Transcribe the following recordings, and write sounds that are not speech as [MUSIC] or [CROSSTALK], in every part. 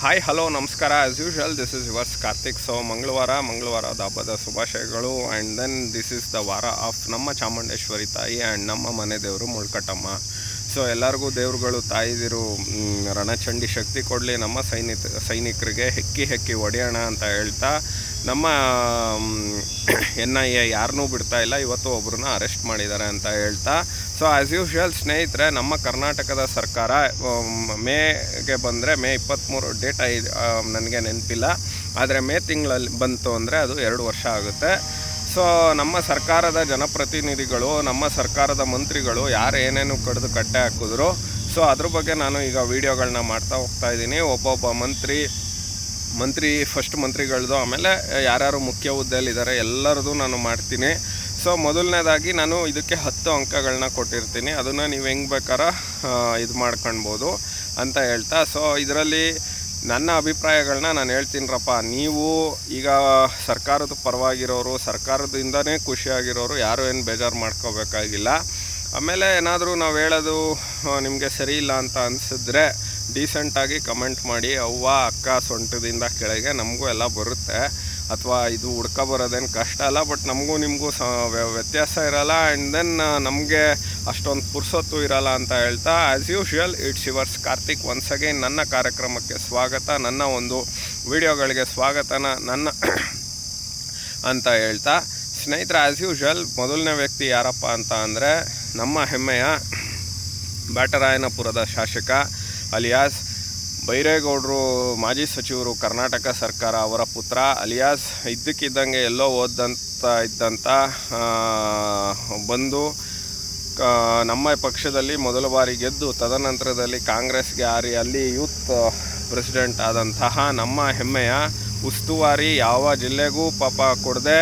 Hi hello ನಮಸ್ಕಾರ. As usual this is yours Karthik so ಮಂಗಳವಾರ ಮಂಗಳವಾರದ ಹಬ್ಬದ ಶುಭಾಶಯಗಳು. And then this is the ವಾರ ಆಫ್ ನಮ್ಮ ಚಾಮುಂಡೇಶ್ವರಿ ತಾಯಿ ಆ್ಯಂಡ್ ನಮ್ಮ ಮನೆ ದೇವರು ಮುಳ್ಕಟ್ಟಮ್ಮ. ಸೊ ಎಲ್ಲರಿಗೂ ದೇವ್ರುಗಳು, ತಾಯಿದಿರು ರಣಚಂಡಿ ಶಕ್ತಿ ಕೊಡಲಿ. ನಮ್ಮ ಸೈನಿಕ ಸೈನಿಕರಿಗೆ ಹೆಕ್ಕಿ ಹೆಕ್ಕಿ ಒಡೆಯೋಣ ಅಂತ ಹೇಳ್ತಾ, ನಮ್ಮ [COUGHS] ಎನ್ ಐ ಎ ಯಾರನ್ನೂ ಬಿಡ್ತಾ ಇಲ್ಲ. ಇವತ್ತು ಒಬ್ಬರನ್ನ ಅರೆಸ್ಟ್ ಮಾಡಿದ್ದಾರೆ ಅಂತ ಹೇಳ್ತಾ ಸೊ ಆ್ಯಸ್ ಯೂಶ್ವಲ್ ಸ್ನೇಹಿತರೆ, ನಮ್ಮ ಕರ್ನಾಟಕದ ಸರ್ಕಾರ ಮೇಗೆ ಬಂದರೆ ಮೇ ಇಪ್ಪತ್ತ್ಮೂರು ಡೇಟ್ ನನಗೆ ನೆನಪಿಲ್ಲ. ಆದರೆ ಮೇ ತಿಂಗಳಲ್ಲಿ ಬಂತು ಅಂದರೆ ಅದು ಎರಡು ವರ್ಷ ಆಗುತ್ತೆ. ಸೊ ನಮ್ಮ ಸರ್ಕಾರದ ಜನಪ್ರತಿನಿಧಿಗಳು, ನಮ್ಮ ಸರ್ಕಾರದ ಮಂತ್ರಿಗಳು ಯಾರು ಏನೇನು ಕಡಿದು ಕಟ್ಟೆ ಹಾಕಿದ್ರು. ಸೊ ಅದ್ರ ಬಗ್ಗೆ ನಾನು ಈಗ ವೀಡಿಯೋಗಳನ್ನ ಮಾಡ್ತಾ ಹೋಗ್ತಾ ಇದ್ದೀನಿ. ಒಬ್ಬೊಬ್ಬ ಮಂತ್ರಿ ಮಂತ್ರಿ ಫಸ್ಟ್ ಮಂತ್ರಿಗಳದ್ದು ಆಮೇಲೆ ಯಾರ್ಯಾರು ಮುಖ್ಯ ಹುದ್ದೆಯಲ್ಲಿದ್ದಾರೆ ಎಲ್ಲರದು ನಾನು ಮಾಡ್ತೀನಿ. ಸೊ ಮೊದಲನೇದಾಗಿ ನಾನು ಇದಕ್ಕೆ ಹತ್ತು ಅಂಕಗಳನ್ನ ಕೊಟ್ಟಿರ್ತೀನಿ. ಅದನ್ನು ನೀವು ಹೆಂಗೆ ಬೇಕಾರ ಇದು ಮಾಡ್ಕೊಳ್ಬೋದು ಅಂತ ಹೇಳ್ತಾ. ಸೊ ಇದರಲ್ಲಿ ನನ್ನ ಅಭಿಪ್ರಾಯಗಳನ್ನ ನಾನು ಹೇಳ್ತೀನಿರಪ್ಪ. ನೀವು ಈಗ ಸರ್ಕಾರದ ಪರವಾಗಿರೋರು, ಸರ್ಕಾರದಿಂದನೇ ಖುಷಿಯಾಗಿರೋರು ಯಾರು ಏನು ಬೇಜಾರು ಮಾಡ್ಕೋಬೇಕಾಗಿಲ್ಲ. ಆಮೇಲೆ ಏನಾದರೂ ನಾವು ಹೇಳೋದು ನಿಮಗೆ ಸರಿ ಇಲ್ಲ ಅಂತ ಅನಿಸಿದ್ರೆ ಡೀಸೆಂಟಾಗಿ ಕಮೆಂಟ್ ಮಾಡಿ. ಅವ್ವ, ಅಕ್ಕ, ಸೊಂಟದಿಂದ ಕೆಳಗೆ ನಮಗೂ ಎಲ್ಲ ಬರುತ್ತೆ. ಅಥವಾ ಇದು ಹುಡ್ಕ ಬರೋದೇನು ಕಷ್ಟ ಅಲ್ಲ ಬಟ್ ನಮಗೂ ನಿಮಗೂ ಸ ವ್ಯತ್ಯಾಸ ಇರಲ್ಲ. ಆ್ಯಂಡ್ ದೆನ್ ನಮಗೆ ಅಷ್ಟೊಂದು ಪುರ್ಸೊತ್ತು ಇರಲ್ಲ ಅಂತ ಹೇಳ್ತಾ as usual it's yours Karthik. Once again ನನ್ನ ಕಾರ್ಯಕ್ರಮಕ್ಕೆ ಸ್ವಾಗತ, ನನ್ನ ಒಂದು ವಿಡಿಯೋಗಳಿಗೆ ಸ್ವಾಗತನ, ನನ್ನ [COUGHS] ಅಂತ ಹೇಳ್ತಾ. ಸ್ನೇಹಿತರ ಆ್ಯಸ್ ಯೂಶ್ವಲ್ ಮೊದಲನೇ ವ್ಯಕ್ತಿ ಯಾರಪ್ಪ ಅಂತ ಅಂದರೆ ನಮ್ಮ ಹೆಮ್ಮೆಯ [COUGHS] ಬ್ಯಾಟರಾಯನಪುರದ ಶಾಸಕ ಅಲಿಯಾಸ್. ಬೈರೇಗೌಡರು, ಮಾಜಿ ಸಚಿವರು, ಕರ್ನಾಟಕ ಸರ್ಕಾರ ಅವರ ಪುತ್ರ ಅಲಿಯಾಸ್ ಇದ್ದಕ್ಕಿದ್ದಂಗೆ ಎಲ್ಲೋ ಓದಂತ ಇದ್ದಂತ ಬಂದು ನಮ್ಮ ಪಕ್ಷದಲ್ಲಿ ಮೊದಲ ಬಾರಿ ಗೆದ್ದು, ತದನಂತರದಲ್ಲಿ ಕಾಂಗ್ರೆಸ್ಗೆ ಆರಿ ಅಲ್ಲಿ ಯೂತ್ ಪ್ರೆಸಿಡೆಂಟ್ ಆದಂತಹ ನಮ್ಮ ಹೆಮ್ಮೆಯ ಉಸ್ತುವಾರಿ ಯಾವ ಜಿಲ್ಲೆಗೂ ಪಾಪ ಕೊಡದೆ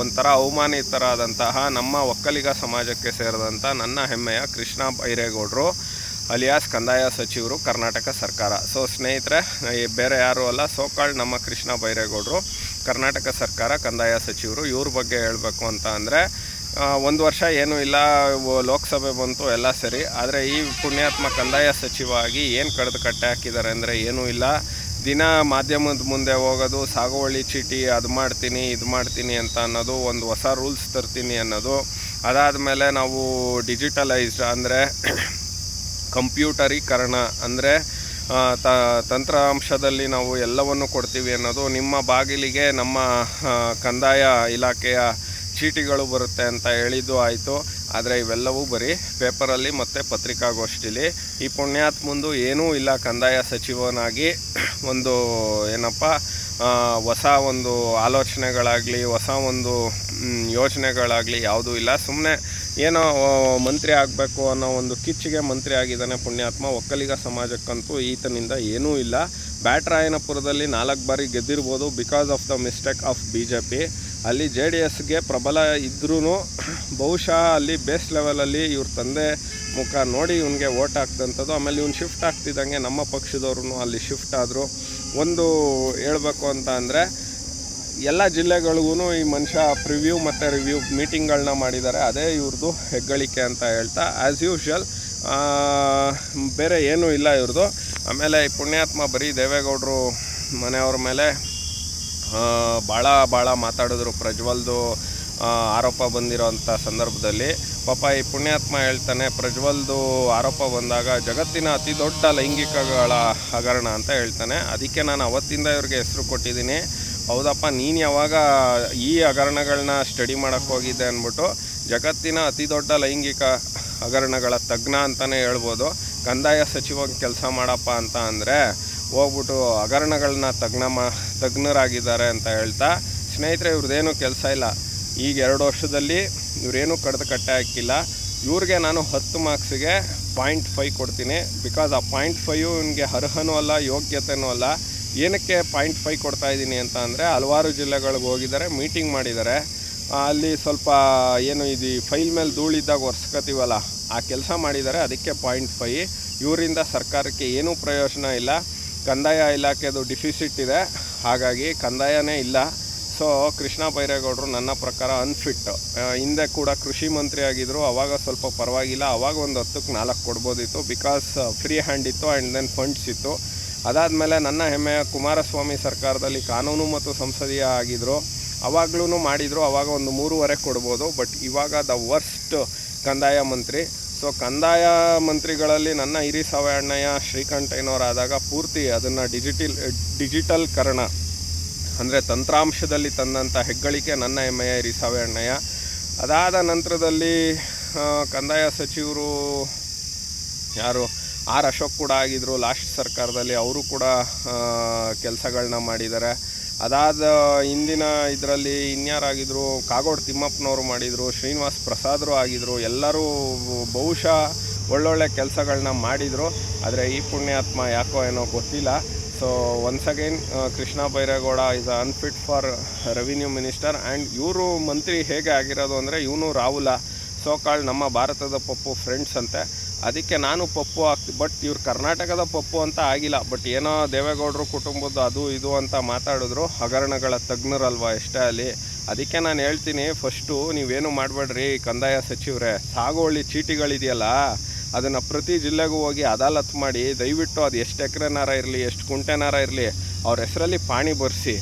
ಒಂಥರ ಅವಮಾನಿತರಾದಂತಹ ನಮ್ಮ ಒಕ್ಕಲಿಗ ಸಮಾಜಕ್ಕೆ ಸೇರಿದಂಥ ನನ್ನ ಹೆಮ್ಮೆಯ ಕೃಷ್ಣ ಬೈರೇಗೌಡರು. ಅಲಿಯಾಸ್ ಕಂದಾಯ ಸಚಿವರು ಕರ್ನಾಟಕ ಸರ್ಕಾರ. ಸೊ, ಸ್ನೇಹಿತರೆ ಬೇರೆ ಯಾರೂ ಅಲ್ಲ, ಸೋಕಾಳ್ ನಮ್ಮ ಕೃಷ್ಣ ಬೈರೇಗೌಡರು, ಕರ್ನಾಟಕ ಸರ್ಕಾರ ಕಂದಾಯ ಸಚಿವರು. ಇವ್ರ ಬಗ್ಗೆ ಹೇಳಬೇಕು ಅಂತ ಅಂದರೆ ಒಂದು ವರ್ಷ ಏನೂ ಇಲ್ಲ ಲೋಕಸಭೆ ಬಂತು, ಎಲ್ಲ ಸರಿ. ಆದರೆ ಈ ಪುಣ್ಯಾತ್ಮ ಕಂದಾಯ ಸಚಿವ ಆಗಿ ಏನು ಕಡ್ದು ಕಟ್ಟೆ ಹಾಕಿದ್ದಾರೆ ಅಂದರೆ ಏನೂ ಇಲ್ಲ. ದಿನ ಮಾಧ್ಯಮದ ಮುಂದೆ ಹೋಗೋದು, ಸಾಗುವಳಿ ಚೀಟಿ, ಅದು ಮಾಡ್ತೀನಿ, ಇದು ಮಾಡ್ತೀನಿ ಅಂತ ಅನ್ನೋದು ಒಂದು ಹೊಸ ರೂಲ್ಸ್ ತರ್ತೀನಿ ಅನ್ನೋದು. ಅದಾದಮೇಲೆ ನಾವು ಡಿಜಿಟಲೈಸ್ಡ್ ಅಂದರೆ ಕಂಪ್ಯೂಟರೀಕರಣ ಅಂದರೆ ತ, ತಂತ್ರಾಂಶದಲ್ಲಿ ನಾವು ಎಲ್ಲವನ್ನು ಕೊಡ್ತೀವಿ ಅನ್ನೋದು ನಿಮ್ಮ ಬಾಗಿಲಿಗೆ ನಮ್ಮ ಕಂದಾಯ ಇಲಾಖೆಯ ಚೀಟಿಗಳು ಬರುತ್ತೆ ಅಂತ ಹೇಳಿದ್ದು ಆಯಿತು. ಆದರೆ ಇವೆಲ್ಲವೂ ಬರೀ ಪೇಪರಲ್ಲಿ ಮತ್ತು ಪತ್ರಿಕಾಗೋಷ್ಠಿಲಿ. ಈ ಪುಣ್ಯಾತ್ ಮುಂದು ಏನೂ ಇಲ್ಲ ಕಂದಾಯ ಸಚಿವನಾಗಿ. ಒಂದು ಏನಪ್ಪ ಹೊಸ ಒಂದು ಆಲೋಚನೆಗಳಾಗಲಿ, ಹೊಸ ಒಂದು ಯೋಚನೆಗಳಾಗಲಿ ಯಾವುದೂ ಇಲ್ಲ. ಸುಮ್ಮನೆ ಏನೋ ಮಂತ್ರಿ ಆಗಬೇಕು ಅನ್ನೋ ಒಂದು ಕಿಚ್ಚಿಗೆ ಮಂತ್ರಿ ಆಗಿದ್ದಾನೆ ಪುಣ್ಯಾತ್ಮ. ಒಕ್ಕಲಿಗ ಸಮಾಜಕ್ಕಂತೂ ಈತನಿಂದ ಏನೂ ಇಲ್ಲ. ಬ್ಯಾಟ್ರಾಯನಪುರದಲ್ಲಿ ನಾಲ್ಕು ಬಾರಿ ಗೆದ್ದಿರ್ಬೋದು because of the mistake of B J P ಅಲ್ಲಿ ಜೆ ಡಿ ಎಸ್ಗೆ ಪ್ರಬಲ ಇದ್ರೂ ಬಹುಶಃ ಅಲ್ಲಿ ಬೇಸ್ ಲೆವೆಲಲ್ಲಿ ಇವ್ರ ತಂದೆ ಮುಖ ನೋಡಿ ಇವನಿಗೆ ಓಟ್ ಹಾಕ್ದಂಥದ್ದು ಆಮೇಲೆ ಇವ್ನು ಶಿಫ್ಟ್ ಆಗ್ತಿದ್ದಂಗೆ ನಮ್ಮ ಪಕ್ಷದವ್ರು ಅಲ್ಲಿ ಶಿಫ್ಟ್ ಆದರು. ಒಂದು ಹೇಳಬೇಕು ಅಂತ ಅಂದರೆ ಎಲ್ಲ ಜಿಲ್ಲೆಗಳಿಗೂ ಈ ಮನುಷ್ಯ ಪ್ರಿವ್ಯೂ ಮತ್ತು ರಿವ್ಯೂ ಮೀಟಿಂಗ್ಗಳನ್ನ ಮಾಡಿದ್ದಾರೆ. ಅದೇ ಇವ್ರದ್ದು ಹೆಗ್ಗಳಿಕೆ ಅಂತ ಹೇಳ್ತಾ ಆ್ಯಸ್ ಯೂಶುವಲ್ ಬೇರೆ ಏನೂ ಇಲ್ಲ ಇವ್ರದ್ದು ಆಮೇಲೆ ಈ ಪುಣ್ಯಾತ್ಮ ಬರೀ ದೇವೇಗೌಡರು ಮನೆಯವ್ರ ಮೇಲೆ ಭಾಳ ಭಾಳ ಮಾತಾಡಿದ್ರು ಪ್ರಜ್ವಲ್ದು ಆರೋಪ ಬಂದಿರೋಂಥ ಸಂದರ್ಭದಲ್ಲಿ. ಪಾಪ ಈ ಪುಣ್ಯಾತ್ಮ ಹೇಳ್ತಾನೆ, ಪ್ರಜ್ವಲ್ದು ಆರೋಪ ಬಂದಾಗ ಜಗತ್ತಿನ ಅತಿ ದೊಡ್ಡ ಲೈಂಗಿಕಗಳ ಹಗರಣ ಅಂತ ಹೇಳ್ತಾನೆ. ಅದಕ್ಕೆ ನಾನು ಅವತ್ತಿಂದ ಇವ್ರಿಗೆ ಹೆಸರು ಕೊಟ್ಟಿದ್ದೀನಿ. ಹೌದಪ್ಪ, ನೀನು ಯಾವಾಗ ಈ ಹಗರಣಗಳನ್ನ ಸ್ಟಡಿ ಮಾಡೋಕ್ಕೆ ಹೋಗಿದ್ದೆ ಅಂದ್ಬಿಟ್ಟು ಜಗತ್ತಿನ ಅತಿ ದೊಡ್ಡ ಲೈಂಗಿಕ ಹಗರಣಗಳ ತಜ್ಞ ಅಂತಲೇ ಹೇಳ್ಬೋದು. ಕಂದಾಯ ಸಚಿವ ಕೆಲಸ ಮಾಡಪ್ಪ ಅಂತ ಅಂದರೆ ಹೋಗ್ಬಿಟ್ಟು ಹಗರಣಗಳನ್ನ ತಜ್ಞ ಮಾ, ತಜ್ಞರಾಗಿದ್ದಾರೆ ಅಂತ ಹೇಳ್ತಾ, ಸ್ನೇಹಿತರೆ ಇವ್ರದ್ದೇನು ಕೆಲಸ ಇಲ್ಲ. ಈಗ ಎರಡು ವರ್ಷದಲ್ಲಿ ಇವರೇನು ಕಡ್ದು ಕಟ್ಟೆ ಹಾಕಿಲ್ಲ. ಇವ್ರಿಗೆ ನಾನು ಹತ್ತು ಮಾರ್ಕ್ಸಿಗೆ ಪಾಯಿಂಟ್ ಫೈವ್ ಕೊಡ್ತೀನಿ. ಬಿಕಾಸ್ ಆ ಪಾಯಿಂಟ್ ಫೈವ್ ಇವನಿಗೆ ಅರ್ಹನೂ ಅಲ್ಲ ಯೋಗ್ಯತೆಯೂ ಅಲ್ಲ. ಏನಕ್ಕೆ ಪಾಯಿಂಟ್ ಫೈವ್ ಕೊಡ್ತಾ ಇದ್ದೀನಿ ಅಂತ ಅಂದರೆ ಹಲವಾರು ಜಿಲ್ಲೆಗಳಿಗೆ ಹೋಗಿದ್ದಾರೆ ಮೀಟಿಂಗ್ ಮಾಡಿದ್ದಾರೆ. ಅಲ್ಲಿ ಸ್ವಲ್ಪ ಏನು ಇದು ಫೈಲ್ ಮೇಲೆ ಧೂಳಿದ್ದಾಗ ಒರೆಸ್ಕೊತೀವಲ್ಲ, ಆ ಕೆಲಸ ಮಾಡಿದ್ದಾರೆ, ಅದಕ್ಕೆ ಪಾಯಿಂಟ್ ಫೈ ಇವರಿಂದ ಸರ್ಕಾರಕ್ಕೆ ಏನೂ ಪ್ರಯೋಜನ ಇಲ್ಲ. ಕಂದಾಯ ಇಲಾಖೆದು ಡಿಫಿಸಿಟ್ ಇದೆ. ಹಾಗಾಗಿ ಕಂದಾಯನೇ ಇಲ್ಲ. ಸೊ ಕೃಷ್ಣ ಬೈರೇಗೌಡರು ನನ್ನ ಪ್ರಕಾರ ಅನ್ಫಿಟ್ ಹಿಂದೆ ಕೂಡ ಕೃಷಿ ಮಂತ್ರಿ ಆಗಿದ್ದರು ಅವಾಗ ಸ್ವಲ್ಪ ಪರವಾಗಿಲ್ಲ. ಅವಾಗ ಒಂದು ಹತ್ತಕ್ಕೆ ನಾಲ್ಕು ಕೊಡ್ಬೋದಿತ್ತು. ಬಿಕಾಸ್ ಫ್ರೀ ಹ್ಯಾಂಡ್ ಇತ್ತು ಆ್ಯಂಡ್ ದೆನ್ ಫಂಡ್ಸ್ ಇತ್ತು. ಅದಾದಮೇಲೆ ನನ್ನ ಹೆಮ್ಮೆಯ ಕುಮಾರಸ್ವಾಮಿ ಸರ್ಕಾರದಲ್ಲಿ ಕಾನೂನು ಮತ್ತು ಸಂಸದೀಯ ಆಗಿದ್ದರು ಅವಾಗ್ಲೂ ಮಾಡಿದರು, ಅವಾಗ ಒಂದು ಮೂರುವರೆ ಕೊಡ್ಬೋದು, ಬಟ್ ಇವಾಗ ದ ವರ್ಸ್ಟ್ ಕಂದಾಯ ಮಂತ್ರಿ. ಸೊ, ಕಂದಾಯ ಮಂತ್ರಿಗಳಲ್ಲಿ ನನ್ನ ಹಿರಿ ಸವಣ್ಣಯ್ಯ ಶ್ರೀಕಂಠಯ್ಯನವರಾದಾಗ ಪೂರ್ತಿ ಅದನ್ನು ಡಿಜಿಟಲ್, ಡಿಜಿಟಲ್ಕರಣ, ಅಂದರೆ ತಂತ್ರಾಂಶದಲ್ಲಿ ತಂದಂಥ ಹೆಗ್ಗಳಿಕೆ ನನ್ನ ಹೆಮ್ಮೆಯ ಹಿರಿ ಸವಣ್ಣಯ್ಯ ಅದಾದ ನಂತರದಲ್ಲಿ ಕಂದಾಯ ಸಚಿವರು ಯಾರು? ಆರ್ ಅಶೋಕ್ ಕೂಡ ಆಗಿದ್ದರು ಲಾಸ್ಟ್ ಸರ್ಕಾರದಲ್ಲಿ ಅವರು ಕೂಡ ಕೆಲಸಗಳನ್ನ ಮಾಡಿದ್ದಾರೆ. ಅದಾದ ಹಿಂದಿನ ಇದರಲ್ಲಿ ಇನ್ಯಾರಾಗಿದ್ದರು ಕಾಗೋಡು ತಿಮ್ಮಪ್ಪನವರು ಮಾಡಿದರು, ಶ್ರೀನಿವಾಸ್ ಪ್ರಸಾದರು ಆಗಿದ್ದರು ಎಲ್ಲರೂ ಬಹುಶಃ ಒಳ್ಳೊಳ್ಳೆ ಕೆಲಸಗಳನ್ನ ಮಾಡಿದರು. ಆದರೆ ಈ ಪುಣ್ಯಾತ್ಮ ಯಾಕೋ ಏನೋ ಗೊತ್ತಿಲ್ಲ. So once again Krishna Byregowda is unfit for revenue minister and ಇವರು ಮಂತ್ರಿ ಹೇಗೆ ಆಗಿರೋದು ಅಂದರೆ, ಇವನು ರಾಹುಲ. ಸೋ ಕಾಳ್ ನಮ್ಮ ಭಾರತದ ಪಪ್ಪು ಫ್ರೆಂಡ್ಸ್ ಅಂತೆ. ಅದಕ್ಕೆ ನಾನು ಪಪ್ಪು ಆಗ್ತಿ ಬಟ್ ಇವ್ರು ಕರ್ನಾಟಕದ ಪಪ್ಪು ಅಂತ ಆಗಿಲ್ಲ. ಬಟ್ ಏನೋ ದೇವೇಗೌಡರು ಕುಟುಂಬದ್ದು ಅದು ಇದು ಅಂತ ಮಾತಾಡಿದ್ರು. ಹಗರಣಗಳ ತಜ್ಞರಲ್ವಾ ಎಷ್ಟೇ ಅಲ್ಲಿ. ಅದಕ್ಕೆ ನಾನು ಹೇಳ್ತೀನಿ ಫಸ್ಟು ನೀವೇನು ಮಾಡಬೇಡ್ರಿ ಕಂದಾಯ ಸಚಿವರೇ. ಸಾಗುವಳಿ ಚೀಟಿಗಳಿದೆಯಲ್ಲ, ಅದನ್ನು ಪ್ರತಿ ಜಿಲ್ಲೆಗೂ ಹೋಗಿ ಅದಾಲತ್ ಮಾಡಿ ದಯವಿಟ್ಟು ಅದು ಎಷ್ಟು ಎಕರೆನಾರ ಇರಲಿ, ಎಷ್ಟು ಕುಂಟೆನಾರ ಇರಲಿ, ಅವ್ರ ಹೆಸರಲ್ಲಿ ಪಾಣಿ ಬರ್ಸಿ.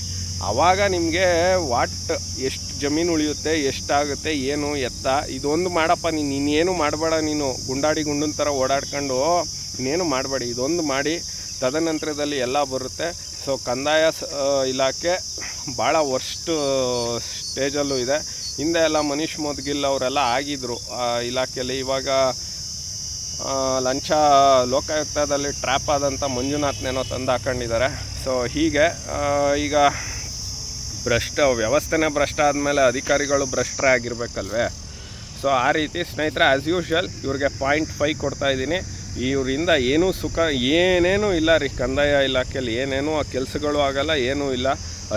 ಆವಾಗ ನಿಮಗೆ ವಾಟ್ ಎಷ್ಟು ಜಮೀನು ಉಳಿಯುತ್ತೆ, ಎಷ್ಟಾಗುತ್ತೆ, ಏನು ಎತ್ತ, ಇದೊಂದು ಮಾಡಪ್ಪ ನೀನು ಇನ್ನೇನು ಮಾಡಬೇಡ ನೀನು. ಗುಂಡಾಡಿ ಗುಂಡನ ಥರ ಓಡಾಡ್ಕೊಂಡು ಇನ್ನೇನು ಮಾಡಬೇಡಿ, ಇದೊಂದು ಮಾಡಿ ತದನಂತರದಲ್ಲಿ ಎಲ್ಲ ಬರುತ್ತೆ. ಸೊ ಕಂದಾಯ ಇಲಾಖೆ ಭಾಳ ವರ್ಸ್ಟ್ ಸ್ಟೇಜಲ್ಲೂ ಇದೆ. ಹಿಂದೆ ಎಲ್ಲ ಮನೀಶ್ ಮೋದ್ಗಿಲ್ ಅವರೆಲ್ಲ ಆಗಿದ್ದರು ಆ, ಇಲಾಖೆಯಲ್ಲಿ. ಇವಾಗ ಲಂಚ ಲೋಕಾಯುಕ್ತದಲ್ಲಿ ಟ್ರ್ಯಾಪ್ ಆದಂಥ ಮಂಜುನಾಥ್ನೇನೋ ತಂದು ಹಾಕೊಂಡಿದ್ದಾರೆ. ಸೊ ಹೀಗೆ ಈಗ ಭ್ರಷ್ಟ, ವ್ಯವಸ್ಥೆನೇ ಭ್ರಷ್ಟ ಆದಮೇಲೆ ಅಧಿಕಾರಿಗಳು ಭ್ರಷ್ಟರೇ ಆಗಿರಬೇಕಲ್ವೇ? ಸೊ ಆ ರೀತಿ ಸ್ನೇಹಿತರೆ ಆ್ಯಸ್ ಯೂಶ್ವಲ್ ಇವ್ರಿಗೆ ಪಾಯಿಂಟ್ ಫೈ ಕೊಡ್ತಾ ಇದ್ದೀನಿ. ಇವರಿಂದ ಏನೂ ಸುಖ, ಏನೇನೂ ಇಲ್ಲ ರೀ, ಕಂದಾಯ ಇಲಾಖೆಯಲ್ಲಿ ಏನೇನೂ ಆ ಕೆಲಸಗಳು ಆಗಲ್ಲ, ಏನೂ ಇಲ್ಲ.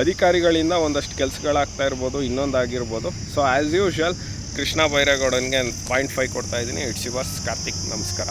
ಅಧಿಕಾರಿಗಳಿಂದ ಒಂದಷ್ಟು ಕೆಲಸಗಳಾಗ್ತಾ ಇರ್ಬೋದು ಇನ್ನೊಂದು ಆಗಿರ್ಬೋದು ಸೊ ಆ್ಯಸ್ ಯೂಶ್ವಲ್ ಕೃಷ್ಣ ಬೈರೇಗೌಡನಿಗೆ ಪಾಯಿಂಟ್ ಫೈ ಕೊಡ್ತಾ ಇದ್ದೀನಿ. ಇಟ್ಸ್ ಯುವರ್ಸ್ ಕಾರ್ತಿಕ್ ನಮಸ್ಕಾರ.